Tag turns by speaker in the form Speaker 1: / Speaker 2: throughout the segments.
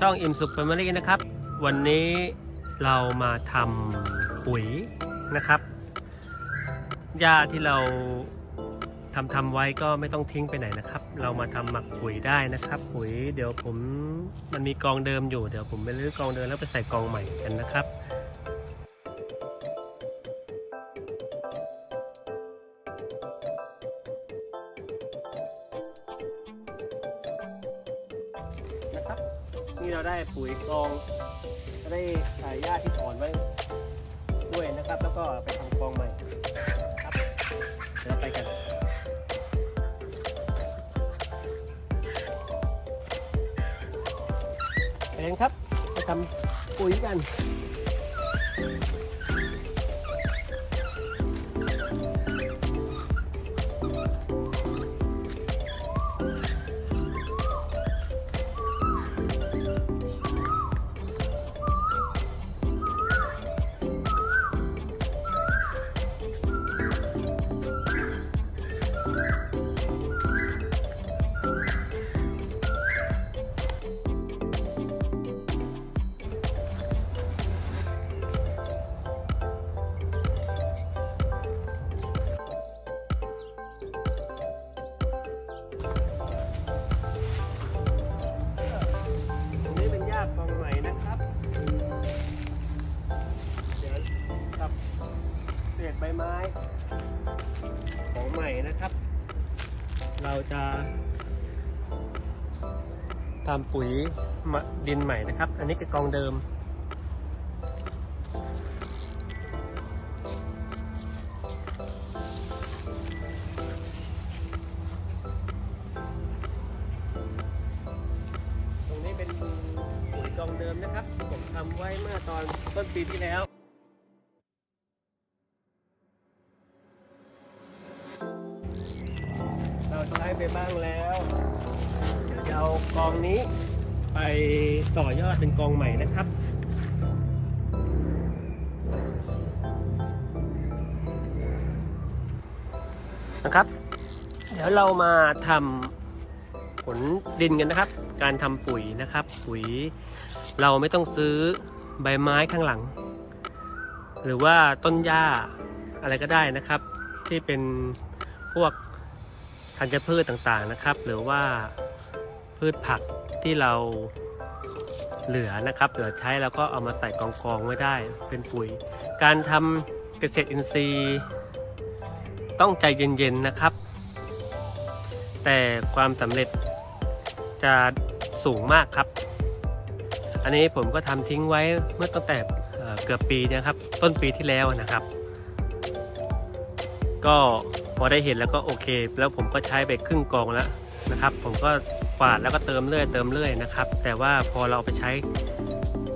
Speaker 1: ช่องอิ่มสุขแฟมิลี่นะครับ วันนี้เรามาทำปุ๋ยนะครับหญ้าที่เราทำทำไว้ก็ไม่ต้องทิ้งไปไหนนะครับ เรามาทำหมักปุ๋ยได้นะครับ ปุ๋ยเดี๋ยวผมมันมีกองเดิมอยู่เดี๋ยวผมไปรื้อกองเดิมแล้วไปใส่กองใหม่กันนะครับ นี่เราได้ปุ๋ยกองได้สายหญ้าที่ถอนไว้ด้วยนะครับ แล้วก็ไปทำกองใหม่ครับเดี๋ยวเราไปกันไปกันครับไปทำปุ๋ยกัน ใบไม้ของใหม่นะครับ เราจะทำปุ๋ยดินใหม่นะครับ อันนี้คือกองเดิม ตรงนี้เป็นปุ๋ยกองเดิมนะครับ ผมทำไว้เมื่อตอนต้นปีที่แล้ว เดี๋ยวจะเอากองนี้ไปต่อยอดเป็นกองใหม่นะครับนะครับ เดี๋ยวเรามาทำผลดินกันนะครับ การทำปุ๋ยนะครับ ปุ๋ยเราไม่ต้องซื้อใบไม้ข้างหลัง หรือว่าต้นหญ้าอะไรก็ได้นะครับ ที่เป็นพวก ธัญพืชต่างๆนะครับ หรือว่าพืชผักที่เราเหลือนะครับเหลือใช้แล้วก็เอามาใส่กองกองๆไว้ได้เป็นปุ๋ย การทำเกษตรอินทรีย์ ต้องใจเย็นๆนะครับ แต่ความสำเร็จจะสูงมากครับ อันนี้ผมก็ทำทิ้งไว้เมื่อตั้งแต่เเกือบปีนะครับ ต้นปีที่แล้วนะครับ ก็ พอได้เห็นแล้วก็โอเค แล้วผมก็ใช้ไปครึ่งกองแล้วนะครับ ผมก็กวาดแล้วก็เติมเรื่อยเติมเรื่อยนะครับ แต่ว่าพอเราเอาไปใช้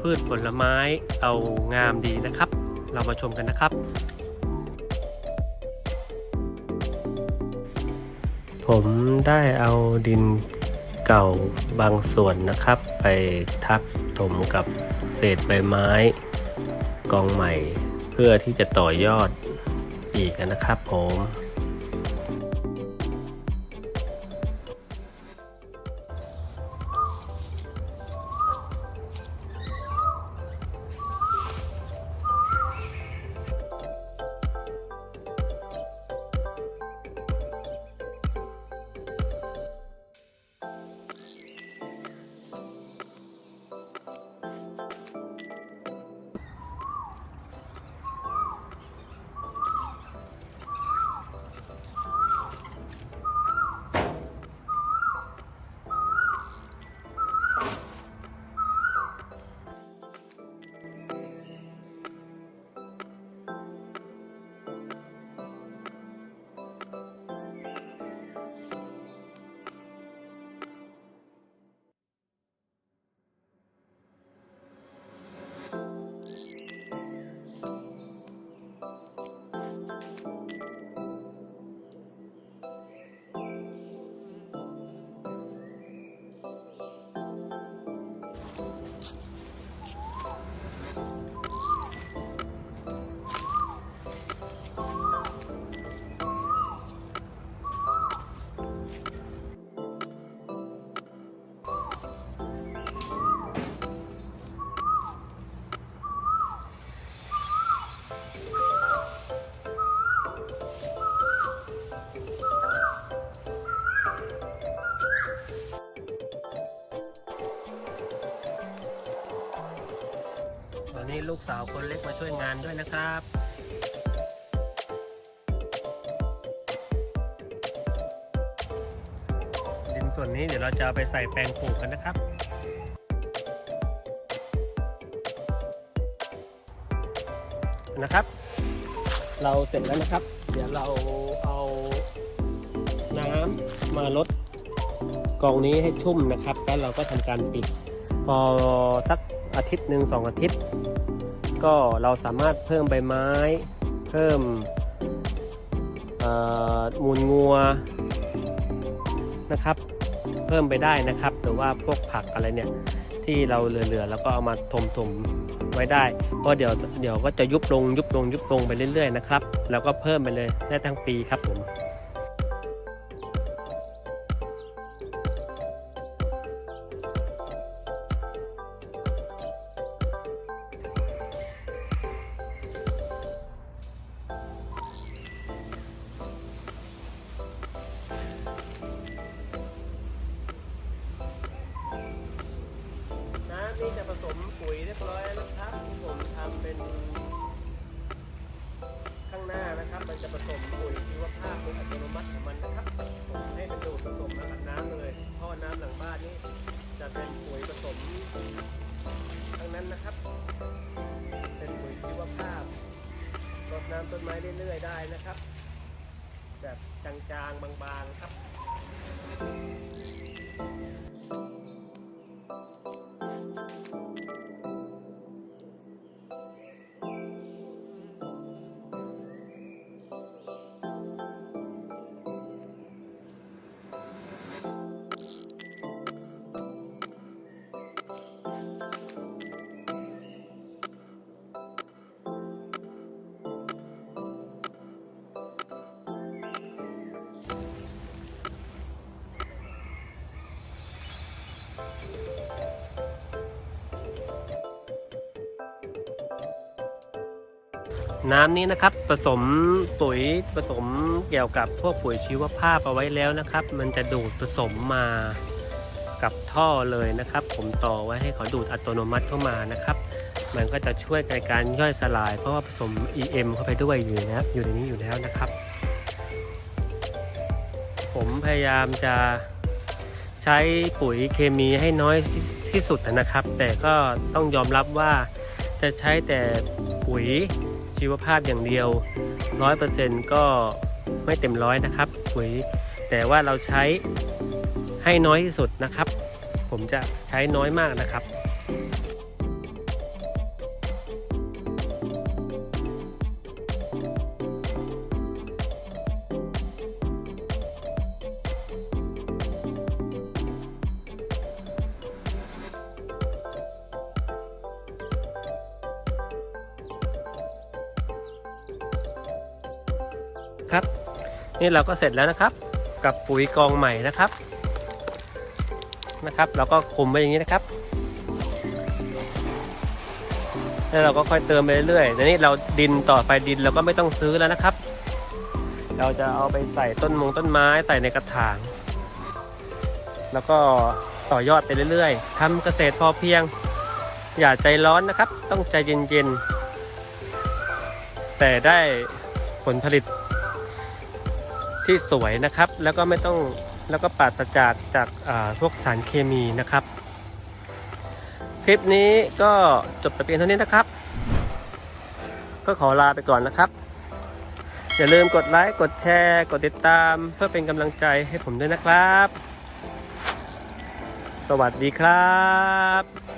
Speaker 1: พืชผลไม้เอางามดีนะครับ เรามาชมกันนะครับ ผมได้เอาดินเก่าบางส่วนนะครับ ไปทักถมกับเศษใบไม้กองใหม่ เพื่อที่จะต่อยอดอีกนะครับผม ด้วยนะครับดินส่วนนี้เดี๋ยวเราจะไปใส่แปลงปลูกกันนะครับนะครับ เราเสร็จแล้วนะครับ เดี๋ยวเราเอาน้ำมาลดกองนี้ให้ชุ่มนะครับ แล้วเราก็ทำการปิดพอสักอาทิตย์หนึ่งสองอาทิตย์ ก็เราสามารถเพิ่มใบไม้ เพิ่มมูลงัวนะครับ เพิ่มไปได้นะครับ หรือว่าพวกผักอะไรเนี่ยที่เราเหลือๆแล้วก็เอามาถมๆไว้ได้เพราะเดี๋ยวเดี๋ยวก็จะยุบลงยุบลงยุบลงไปเรื่อยๆนะครับ แล้วก็เพิ่มไปเลยได้ทั้งปีครับผม มันจะผสมปุ๋ยชีวภาพเป็นอัตโนมัติของมันนะครับผมให้มันดูดผสมแล้วกับน้ำเลยท่อน้ำหลังบ้านนี่จะเป็นปุ๋ยผสมทั้งนั้นนะครับ เป็นปุ๋ยชีวภาพรดน้ำต้นไม้เรื่อยๆได้นะครับ แบบจางๆบางๆครับ น้ำนี้นะครับผสมปุ๋ยผสมเกี่ยวกับพวกปุ๋ยชีวภาพเอาไว้แล้วนะครับ มันจะดูดผสมมากับท่อเลยนะครับ ผมต่อไว้ให้เขาดูดอัตโนมัติเข้ามานะครับ มันก็จะช่วยในการย่อยสลาย เพราะว่าผสม EM เข้าไปด้วยอยู่แล้วอยู่ในนี้อยู่แล้วนะครับ ผมพยายามจะใช้ปุ๋ยเคมีให้น้อยที่สุดนะครับ แต่ก็ต้องยอมรับว่าจะใช้แต่ปุ๋ย ชีวภาพอย่างเดียว 100%ก็ไม่เต็มร้อยนะครับปุ๋ยแต่ว่าเราใช้ให้น้อยที่สุดนะครับ ผมจะใช้น้อยมากนะครับ ครับ นี่เราก็เสร็จแล้วนะครับ กับปุ๋ยกองใหม่นะครับนะครับ เราก็คุมไว้อย่างนี้นะครับแล้วเราก็ค่อยเติมไปเรื่อยๆทีนี้เราดินต่อไปดินเราก็ไม่ต้องซื้อแล้วนะครับ เราจะเอาไปใส่ต้นมงต้นไม้ใส่ในกระถาง แล้วก็ต่อยอดไปเรื่อยๆทำเกษตรพอเพียง อย่าใจร้อนนะครับ ต้องใจเย็นๆ แต่ได้ผลผลิต ที่สวยนะครับ แล้วก็ไม่ต้องแล้วก็ปราศจากจากพวกสารเคมีนะครับ คลิปนี้ก็จบแต่เพียงเท่านี้นะครับ ก็ขอลาไปก่อนนะครับ อย่าลืมกดไลค์กดแชร์ กดติดตามเพื่อเป็นกำลังใจให้ผมด้วยนะครับ สวัสดีครับ